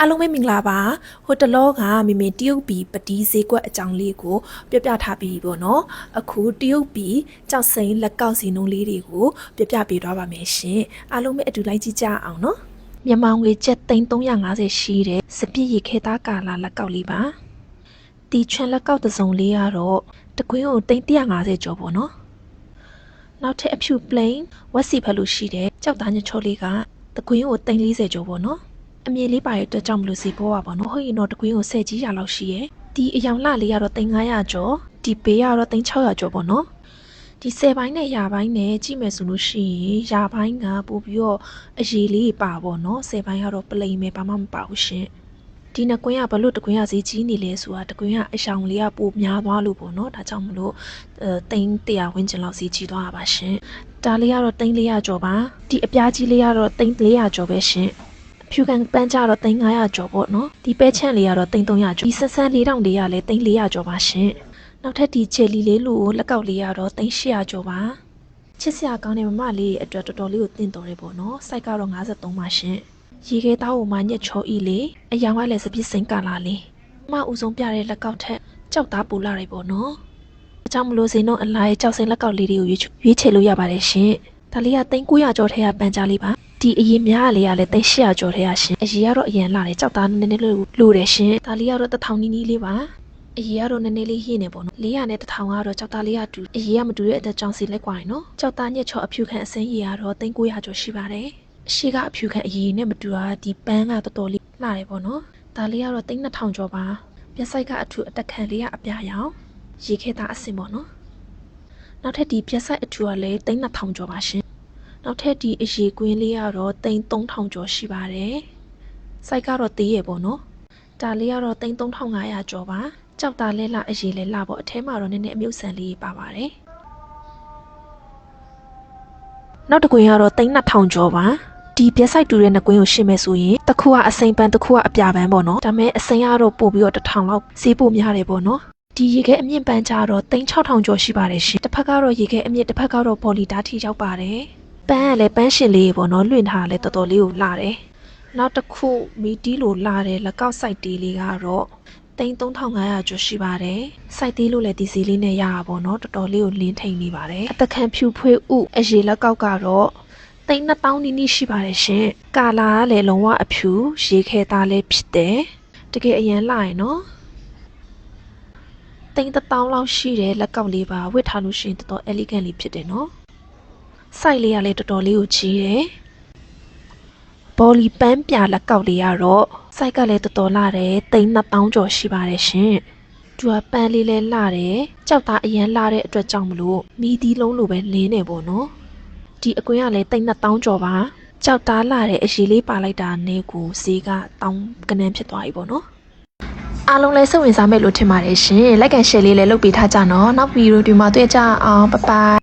အားလုံးပဲမင်္ဂလာပါဟိုတလောကမမေတရုတ်ပြည်ပတီးဈေးကွက်အကြောင်းလေးကိုပြပြထားပြီးပေါ့နော်အခုတရုတ်ပြည်ကြောက်စိန်လက်ကောက်စီနှုံးလေးတွေကိုပြပြပေးသွားပါမယ်ရှင်အားလုံးပဲအတူလိုက်ကြည့်ကြအောင်နော်မြန်မာငွေကျပ်သိန်း350ရှိတဲ့စပြည့်ရခေသားကာလာလက်ကောက်လေးပါတီချွန်လက်ကောက်တစ်စုံလေးကတော့တကွင်းကိုသိန်း150ကျော်ပေါ့နော်နောက်ထပ်အဖြူ plain ဝက်စီဖက်လို့ရှိတဲ့ကြောက်သားညချောလေးကတကွင်းကိုသိန်း40ကျော်ပေါ့နော် အမြင်လေးပါရဲ့အတွက်ကြောင့်မလို့စီပေါ်ပါပေါ့နော်ဟုတ်ရင်တော့တကွင်းကိုဆယ်ကြီးရလောက်ရှိရဲ့ဒီအယောင်လှလေးကတော့3500ကျော်ဒီပေကတော့3600ကျော်ပေါ့နော်ဒီဆယ်ပိုင်းနဲ့ရာပိုင်းနဲ့ကြည့်မယ်ဆိုလို့ရှိရင်ရာပိုင်းကပို့ပြီးတော့အရေးလေးပါပေါ့နော်ဆယ်ပိုင်းကတော့ပလိန်ပဲဘာမှမပါဘူးရှင်ဒီနှစ်ကွင်းကဘလို့တကွင်းကဈေးကြီးနေလဲဆိုတာတကွင်းကအယောင်လေးကပိုများသွားလို့ပေါ့နော်ဒါကြောင့်မလို့အဲသိန်း100ဝန်းကျင်လောက်ဈေးကြီးသွားတာပါရှင်ဒါလေးကတော့သိန်း400ကျော်ပါဒီအပြားကြီးလေးကတော့သိန်း400ကျော်ပဲရှင် ဖြူကန်ပန်းကြတော့3900ကျော်ပေါ့နော်ဒီပဲချန့်လေးကတော့3300ကျော်ဒီဆက်ဆန်း4000လေးကလည်း3400ကျော်ပါရှင်နောက်ထပ်ဒီချယ်လီလေးလို့လက်ကောက်လေးကတော့3800ကျော်ပါချစ်စရာကောင်းတဲ့မမလေးရဲ့အတွက်တော်တော်လေးကိုတင့်တော်တယ်ပေါ့နော်စိုက်ကတော့53ပါရှင်ရေခဲသားကိုမှညက်ချောဤလေးအယောင်ကလည်းစပစ်စိန်ကလာလေးမဦးဆုံးပြတဲ့လက်ကောက်ထက်ကြောက်သားပူလာတယ်ပေါ့နော်အကြောင်းမလို့စိန်တော့အလားရဲ့ကြောက်စိန်လက်ကောက်လေးတွေကိုရွေးချရွေးချယ်လို့ရပါတယ်ရှင်ဒါလေးက3900ကျော်ထဲကပန်းကြလေးပါ ဒီအရင်များလေးကလည်းသိ800ကျော်ထဲရရှင်အရင်ကတော့အရင်လာတယ်ကြောက်သားနည်းနည်းလေးလိုတယ်ရှင်ဒါလေးကတော့တစ်ထောင်နီးနီးလေးပါအရင်ကတော့နည်းနည်းလေးရင်းနေပေါ့နော်400နဲ့1000ကတော့ကြောက်သားလေးကတူအရင်ကမတူတဲ့အတက်ကြောင့်စီလက်ကွာရယ်နော်ကြောက်သားညက်ချောအဖြူခံအစင်းကြီးကတော့3900ကျော်ရှိပါတယ်အရှိကအဖြူခံအရင်နဲ့မတူတာဒီပန်းကတော်တော်လေးလှတယ်ပေါ့နော်ဒါလေးကတော့3000ကျော်ပါပြက်ဆိုင်ကအထူအတက်ခံလေးကအပြာရောင်ရေခဲသားအစင်ပေါ့နော်နောက်ထပ်ဒီပြက်ဆိုင်အထူကလည်း3000ကျော်ပါရှင် နောက်ထပ်ဒီအရေးကွင်းလေးကတော့တိန်း3000ကျော်ရှိပါတယ်။စိုက်ကတော့သေးရပေါ့နော်။ဒါလေးကတော့တိန်း3500ကျော်ပါ။ကြောက်သားလဲလှအရေးလဲလှပေါ့အထဲမှာတော့နည်းနည်းအမြုပ်ဆန်လေးပါပါတယ်။နောက်တစ်ကွင်းကတော့တိန်း2000ကျော်ပါ။ဒီပြက်ဆိုင်တူတဲ့နှစ်ကွင်းကိုရှင်းမယ်ဆိုရင်တစ်ခုကအစိမ်းပန်းတစ်ခုကအပြာပန်းပေါ့နော်။ဒါပေမဲ့အစိမ်းကတော့ပို့ပြီးတော့တစ်ထောင်လောက်ဈေးပို့များတယ်ပေါ့နော်။ဒီရေခဲအမြင့်ပန်းကြတော့တိန်း6000ကျော်ရှိပါတယ်ရှင်။တစ်ဖက်ကတော့ရေခဲအမြင့်တစ်ဖက်ကတော့ပေါ်လီဓာတ်ထိရောက်ပါတယ်။ ပန်းကလည်းပန်းရှင်လေးပေါ့နော်လွင့်ထားလဲတော်တော်လေးကိုလှတယ်နောက်တစ်ခုမီတီလိုလှတယ်လက်ကောက်စိုက်တေးလေးကတော့သိန်း3500ကျော်ရှိပါတယ်စိုက်တေးလို့လည်းဒီစီလေးနဲ့ရတာပေါ့နော်တော်တော်လေးကိုလင်းထိန်နေပါတယ်အသက်ခံဖြူဖွေးဥအရေလက်ကောက်ကတော့သိန်း2000နီးနီးရှိပါတယ်ရှင်ကာလာကလည်းလုံးဝအဖြူရေခဲသားလည်းဖြစ်တယ်တကယ်အရင်လှရင်နော်သိန်း1000လောက်ရှိတဲ့လက်ကောက်လေးပါဝတ်ထားလို့ရှိရင်တော်တော် elegant လေးဖြစ်တယ်နော် စိုက်လေးကလည်းတော်တော်လေးကိုကြီးတယ်။ဘောလီပန်းပြလက်ကောက်လေးကတော့စိုက်ကလည်းတော်တော်လာတယ်။သိန်း2000ကျော်ရှိပါတယ်ရှင်။သူကပန်းလေးလည်းလာတယ်။ကြောက်သားအရန်လာတဲ့အတွက်ကြောင့်မလို့မီဒီလုံးလိုပဲလင်းနေပေါ့နော်။ဒီအကွင်းကလည်းသိန်း2000ကျော်ပါ။ကြောက်သားလာတဲ့အရေးလေးပါလိုက်တာနဲ့ကိုဈေးကတောင်းကနန်းဖြစ်သွားပြီပေါ့နော်။အားလုံးလည်းစိတ်ဝင်စားမယ်လို့ထင်ပါတယ်ရှင်။လက်ကန်ရှယ်လေးလည်းလုပ်ပေးထားကြနော်။နောက်ဗီဒီယိုဒီမှာတွေ့ကြအောင်။ဘိုင်ဘိုင်